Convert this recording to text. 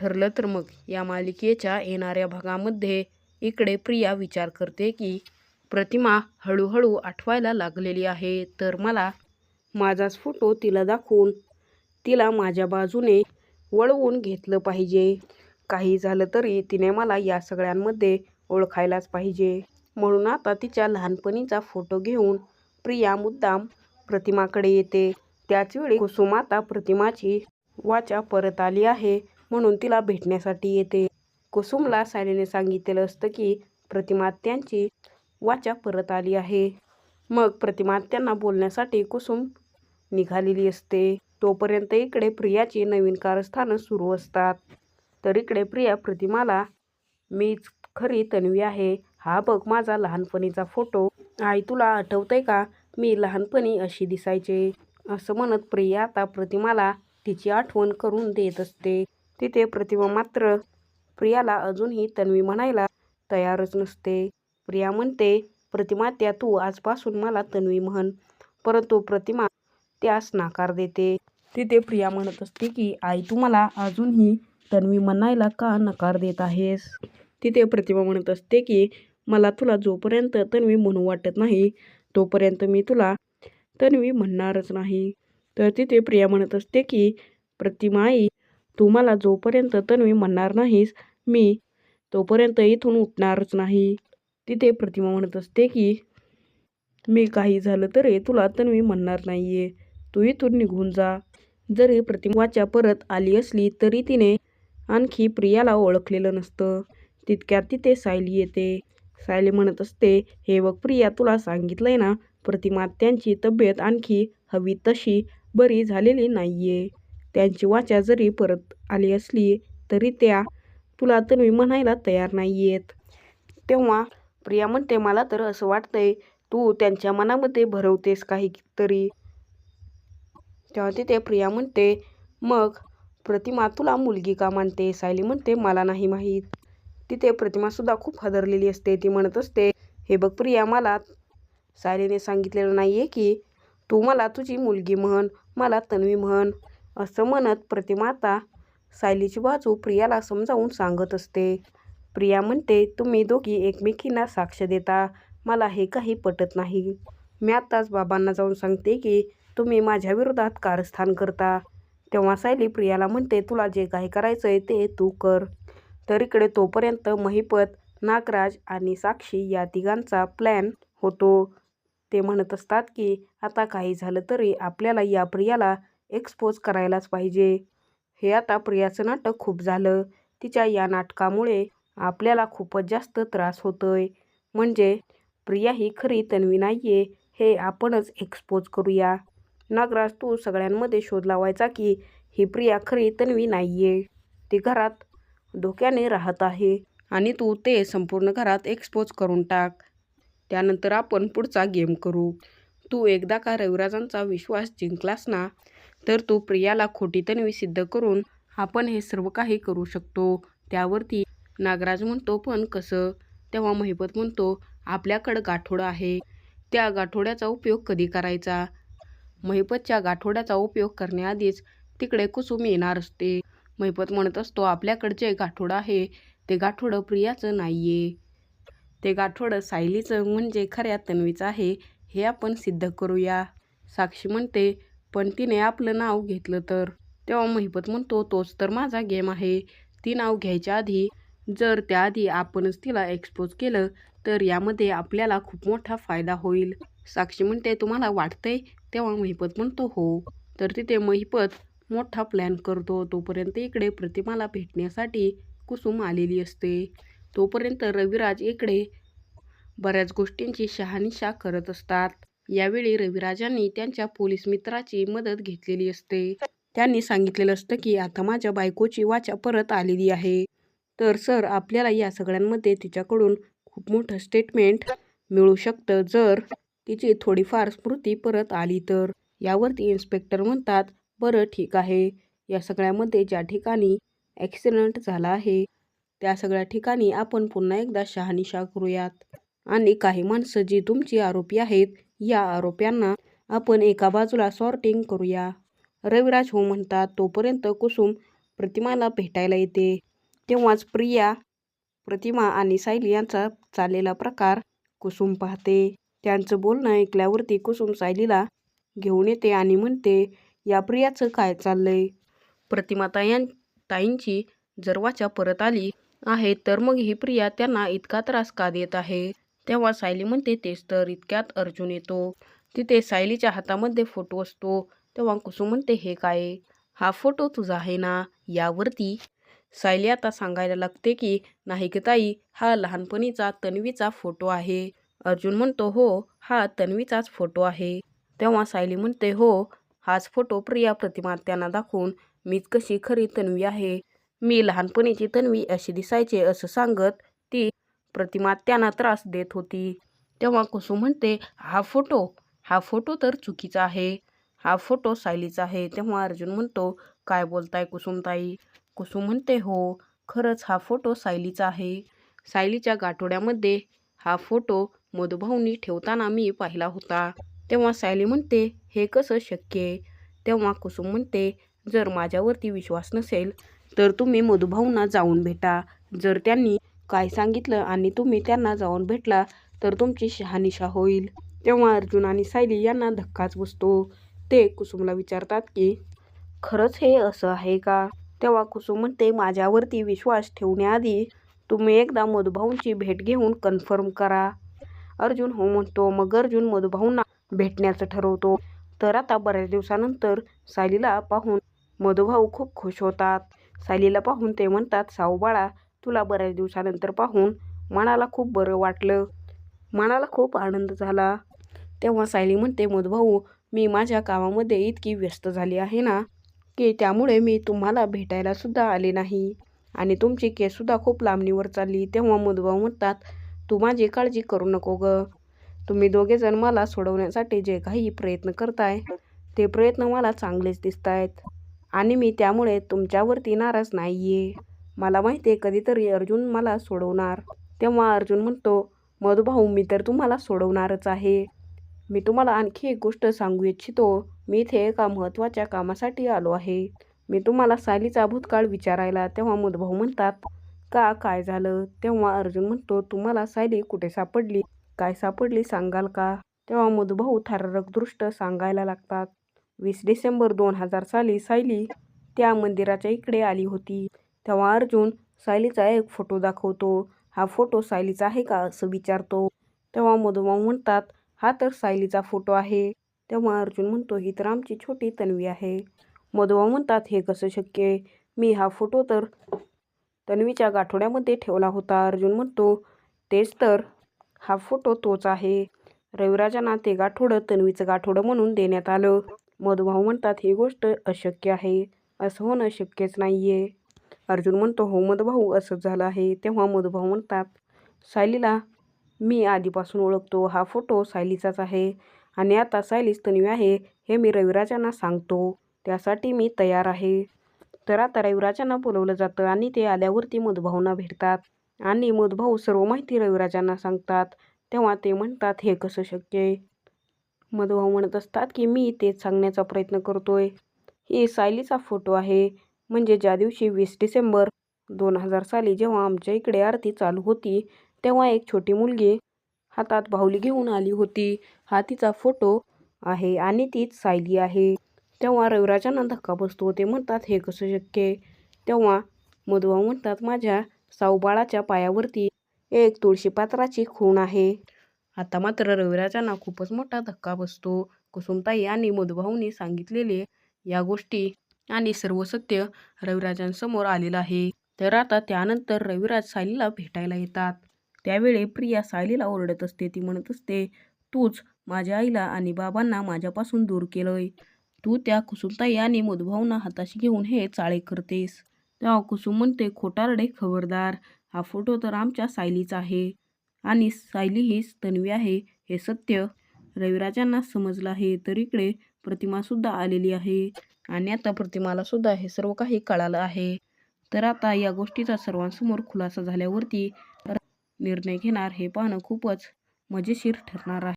ठरलं तर मग या मालिकेच्या येणाऱ्या भागामध्ये इकडे प्रिया विचार करते की प्रतिमा हळूहळू आठवायला लागलेली आहे तर मला माझाच फोटो तिला दाखवून तिला माझ्या बाजूने वळवून घेतलं पाहिजे. काही झालं तरी तिने मला या सगळ्यांमध्ये ओळखायलाच पाहिजे. म्हणून आता तिच्या लहानपणीचा फोटो घेऊन प्रिया मुद्दाम प्रतिमाकडे येते. त्याचवेळी कुसुमाता प्रतिमाची वाचा परत आली आहे. म्हणून तिला भेटण्यासाठी येते. कुसुमला सायलीने सांगितलेलं असतं की प्रतिमात्यांची वाचा परत आली आहे. मग प्रतिमात्यांना बोलण्यासाठी कुसुम निघालेली असते. तोपर्यंत इकडे प्रियाची नवीन कारस्थानं सुरू असतात. तर इकडे प्रिया प्रतिमाला मीच खरी तन्वी आहे. हा बघ माझा लहानपणीचा फोटो. आई तुला आठवतंय का? मी लहानपणी अशी दिसायचे. असं म्हणत प्रिया आता प्रतिमाला तिची आठवण करून देत असते. तिथे प्रतिमा मात्र. प्रियाला अजूनही तन्वी म्हणायला तयारच नसते. प्रिया म्हणते प्रतिमा त्या तू आजपासून मला तन्वी म्हण. परंतु प्रतिमा त्यास नकार देते. तिथे प्रिया म्हणत असते की आई तू मला अजूनही तन्वी म्हणायला का नकार देत आहेस? तिथे प्रतिमा म्हणत असते की मला तुला जोपर्यंत तन्वी म्हणू वाटत नाही तोपर्यंत मी तुला तन्वी म्हणणारच नाही. तर तिथे प्रिया म्हणत असते की प्रतिमा आई तुम्हाला जोपर्यंत तन्वी म्हणणार नाहीस मी तोपर्यंत इथून उठणारच नाही. तिथे प्रतिमा म्हणत असते की मी काही झालं तरी तुला तन्वी म्हणणार नाहीये. तू इथून निघून जा. जरी प्रतिमाच्या परत आली असली तरी तिने आणखी प्रियाला ओळखलेलं नसतं. तितक्यात तिथे सायली येते. सायली म्हणत असते हे बघ प्रिया तुला सांगितलंय ना प्रतिमा त्यांची तब्येत आणखी हवी तशी बरी झालेली नाहीये. त्यांची वाचा जरी परत आली असली तरी त्या तुला तन्वी म्हणायला तयार नाही आहेत तेव्हा प्रिया म्हणते मला तर असं वाटतंय तू त्यांच्या मनामध्ये भरवतेस काही तरी. तेव्हा तिथे प्रिया म्हणते मग प्रतिमा तुला मुलगी का मानते? सायली म्हणते मला नाही माहीत. तिथे प्रतिमासुद्धा खूप हादरलेली असते. ती म्हणत असते हे बघ प्रिया मला सायलीने सांगितलेलं नाही आहे की तू मला तुझी मुलगी म्हण मला तन्वी म्हण. असं म्हणत प्रतिमा आता सायलीची बाजू प्रियाला समजावून सांगत असते. प्रिया म्हणते तुम्ही दोघी एकमेकींना साक्ष देता. मला हे काही पटत नाही. मी आत्ताच बाबांना जाऊन सांगते की तुम्ही माझ्या विरोधात कारस्थान करता. तेव्हा सायली प्रियाला म्हणते तुला जे काही करायचं आहे ते तू कर. तर इकडे तोपर्यंत महिपत नागराज आणि साक्षी या तिघांचा प्लॅन होतो. ते म्हणत असतात की आता काही झालं तरी आपल्याला या प्रियाला एक्सपोज करायलाच पाहिजे. हे आता प्रियाचं नाटक खूप झालं. तिच्या या नाटकामुळे आपल्याला खूपच जास्त त्रास होतोय. म्हणजे प्रिया ही खरी तन्वी नाही आहे हे आपणच एक्सपोज करूया. नागराज तू सगळ्यांमध्ये शोध लावायचा की ही प्रिया खरी तन्वी नाही आहे ती घरात धोक्याने राहत आहे आणि तू ते संपूर्ण घरात एक्सपोज करून टाक. त्यानंतर आपण पुढचा गेम करू. तू एकदा का रविराजांचा विश्वास जिंकलास ना तर तो प्रियाला खोटी तन्वी सिद्ध करून आपण हे सर्व काही करू शकतो. त्यावरती नागराज म्हणतो पण कसं? तेव्हा महिपत म्हणतो आपल्याकडं गाठोडं आहे. त्या गाठोड्याचा उपयोग कधी करायचा? महिपतच्या गाठोड्याचा उपयोग करण्याआधीच तिकडे कुसुम येणार असते. महिपत म्हणत असतो आपल्याकडं जे गाठोडं आहे ते गाठोडं प्रियाचं नाहीये. ते गाठोडं सायलीचं म्हणजे खऱ्या तन्वीचं आहे हे आपण सिद्ध करूया. साक्षी म्हणते पण तिने आपलं नाव घेतलं तर. तेव्हा महिपत म्हणतो तोच तर माझा गेम आहे. ती नाव घ्यायच्या आधी जर त्याआधी आपणच तिला एक्सपोज केलं तर यामध्ये आपल्याला खूप मोठा फायदा होईल. साक्षी म्हणते तुम्हाला वाटतंय? तेव्हा महिपत म्हणतो हो. तर तिथे महिपत मोठा प्लॅन करतो. तोपर्यंत इकडे प्रतिमाला भेटण्यासाठी कुसुम आलेली असते. तोपर्यंत रविराज इकडे बऱ्याच गोष्टींची शहानिशा करत असतात. यावेळी रविराजांनी त्यांच्या पोलीस मित्राची मदत घेतलेली असते. त्यांनी सांगितलेलं असतं की आता माझ्या बायकोची वाचा परत आलेली आहे. तर सर आपल्याला या सगळ्यांमध्ये तिच्याकडून खूप मोठं स्टेटमेंट मिळू शकतं. जर तिची थोडीफार स्मृती परत आली तर. यावरती इन्स्पेक्टर म्हणतात बरं ठीक आहे. या सगळ्यामध्ये ज्या ठिकाणी ॲक्सिडंट झाला आहे त्या सगळ्या ठिकाणी आपण पुन्हा एकदा शहानिशा करूयात. आणि काही माणसं जी तुमची आरोपी आहेत या आरोप्यांना आपण एका बाजूला सॉर्टिंग करूया. रविराज हो म्हणतात तोपर्यंत कुसुम प्रतिमाला भेटायला येते. तेव्हाच प्रिया प्रतिमा आणि सायली यांचा चाललेला प्रकार कुसुम पाहते. त्यांचं बोलणं ऐकल्यावरती कुसुम सायलीला घेऊन येते आणि म्हणते या प्रियाचं काय चाललंय? प्रतिमा ताईं ताईंची जर वाचा परत आली आहे तर मग ही प्रिया त्यांना इतका त्रास का देत आहे? तेव्हा सायली म्हणते तेच तर इतक्यात अर्जुन येतो. तिथे सायलीच्या हातामध्ये फोटो असतो. तेव्हा कुसुम म्हणते हे काय? हा फोटो तुझा आहे ना? यावरती? सायली आता सांगायला लागते की नाही की ताई हा लहानपणीचा तन्वीचा फोटो आहे. अर्जुन म्हणतो हो हा तन्वीचाच फोटो आहे. तेव्हा सायली म्हणते हो हाच फोटो प्रिया प्रतिमा त्यांना दाखवून मीच कशी खरी तन्वी आहे. मी लहानपणीची तन्वी अशी दिसायचे असं सांगत प्रतिमा त्यांना त्रास देत होती. तेव्हा कुसुम म्हणते हा फोटो हा फोटो तर चुकीचा आहे. हा फोटो सायलीचा आहे. तेव्हा अर्जुन म्हणतो काय बोलताय कुसुमताई? कुसुम म्हणते हो खरंच हा फोटो सायलीचा आहे. सायलीच्या गाठोड्यामध्ये हा फोटो मधुभाऊनी ठेवताना मी पाहिला होता. तेव्हा सायली म्हणते हे कसं शक्य आहे? तेव्हा कुसुम म्हणते जर माझ्यावरती विश्वास नसेल तर तुम्ही मधुभाऊंना जाऊन भेटा. जर त्यांनी काय सांगितलं आणि तुम्ही त्यांना जाऊन भेटला तर तुमची शहानिशा होईल. तेव्हा अर्जुन आणि सायली यांना धक्काच बसतो. ते कुसुमला विचारतात की खरंच हे असं आहे का? तेव्हा कुसुम म्हणते माझ्यावरती विश्वास ठेवण्याआधी तुम्ही एकदा मधुभाऊंची भेट घेऊन कन्फर्म करा. अर्जुन हो म्हणतो मग अर्जुन मधुभाऊंना भेटण्याचं ठरवतो. तर आता बऱ्याच दिवसानंतर सायलीला पाहून मधुभाऊ खूप खुश होतात. सायलीला पाहून ते म्हणतात साऊ बाळा तुला बऱ्याच दिवसानंतर पाहून मनाला खूप बरं वाटलं. मनाला खूप आनंद झाला. तेव्हा सायली म्हणते मधुभाऊ मी माझ्या कामामध्ये इतकी व्यस्त झाली आहे ना की त्यामुळे मी तुम्हाला भेटायला सुद्धा आले नाही. आणि तुमची केससुद्धा खूप लांबणीवर चालली. तेव्हा मधभाऊ म्हणतात तू माझी काळजी करू नको ग. तुम्ही दोघेजण मला सोडवण्यासाठी जे काही प्रयत्न करताय ते प्रयत्न मला चांगलेच दिसत आहेत आणि मी त्यामुळे तुमच्यावरती नाराज नाही आहे मला माहिती आहे कधीतरी अर्जुन मला सोडवणार. तेव्हा अर्जुन म्हणतो मधुभाऊ मी तर तुम्हाला सोडवणारच आहे. मी तुम्हाला आणखी एक गोष्ट सांगू इच्छितो. मी इथे एका महत्त्वाच्या कामासाठी आलो आहे. मी तुम्हाला सायलीचा भूतकाळ विचारायला तेव्हा मधुभाऊ म्हणतात का काय झालं? तेव्हा अर्जुन म्हणतो तुम्हाला सायली कुठे सापडली? काय सापडली सांगाल का? तेव्हा मधुभाऊ थाररकदृष्ट सांगायला लागतात. वीस डिसेंबर दोन हजार साली सायली त्या मंदिराच्या इकडे आली होती. तेव्हा अर्जुन सायलीचा एक फोटो दाखवतो. हा फोटो सायलीचा आहे का असं विचारतो. तेव्हा मधुभाऊ म्हणतात हा तर सायलीचा फोटो आहे. तेव्हा अर्जुन म्हणतो ही तर आमची छोटी तन्वी आहे. मधुभाऊ म्हणतात हे कसं शक्य आहे? मी हा फोटो तर तन्वीच्या गाठोड्यामध्ये ठेवला होता. अर्जुन म्हणतो तेच तर हा फोटो तोच आहे. रविराजांना ते गाठोडं तन्वीचं गाठोडं म्हणून देण्यात आलं. मधुभाऊ म्हणतात ही गोष्ट अशक्य आहे. असं होणं शक्यच नाही आहे अर्जुन म्हणतो हो मधभाऊ असंच झालं आहे. तेव्हा मधुभाऊ म्हणतात सायलीला मी आधीपासून ओळखतो. हा फोटो सायलीचाच आहे आणि आता सायलीच तन्वी आहे हे मी रविराजांना सांगतो. त्यासाठी मी तयार आहे. तर आता रविराजांना बोलवलं जातं आणि ते आल्यावरती मधभाऊंना भेटतात आणि मधभाऊ सर्व माहिती रविराजांना सांगतात. तेव्हा ते म्हणतात हे कसं शक्य आहे? मधुभाऊ म्हणत असतात की मी तेच सांगण्याचा प्रयत्न करतोय. ही सायलीचा फोटो आहे. म्हणजे ज्या दिवशी वीस डिसेंबर दोन हजार साली जेव्हा आमच्या इकडे आरती चालू होती तेव्हा एक छोटी मुलगी हातात बाहुली घेऊन आली होती. हा तिचा फोटो आहे आणि तीच सायली आहे. तेव्हा रविराजांना धक्का बसतो. ते म्हणतात हे कसं शक्य तेव्हा मधुभाऊ म्हणतात माझ्या साऊबाळाच्या पायावरती एक तुळशीपात्राची खूण आहे. आता मात्र रविराजांना खूपच मोठा धक्का बसतो. कुसुमताई आणि मधुभाऊंनी सांगितलेले या गोष्टी आणि सर्व सत्य रविराजांसमोर आलेलं आहे. तर आता त्यानंतर रविराज सायलीला भेटायला येतात. त्यावेळी प्रिया सायलीला ओरडत असते. ती म्हणत असते तूच माझ्या आईला आणि बाबांना माझ्यापासून दूर केलंय. तू त्या कुसुमताई आणि मुदभावना हाताशी घेऊन हे चाळे करतेस तेव्हा कुसुम म्हणते खोटारडे खबरदार हा फोटो तर आमच्या सायलीचा आहे. आणि सायली हीच तन्वी आहे. हे सत्य रविराजांना समजलं आहे. तर इकडे प्रतिमासुद्धा आलेली आहे. आणि आता प्रतिमाला सुद्धा हे सर्व काही कळालं आहे. तर आता या गोष्टीचा सर्वांसमोर खुलासा झाल्यावरती निर्णय घेणार हे पाहणं खूपच मजेशीर ठरणार आहे.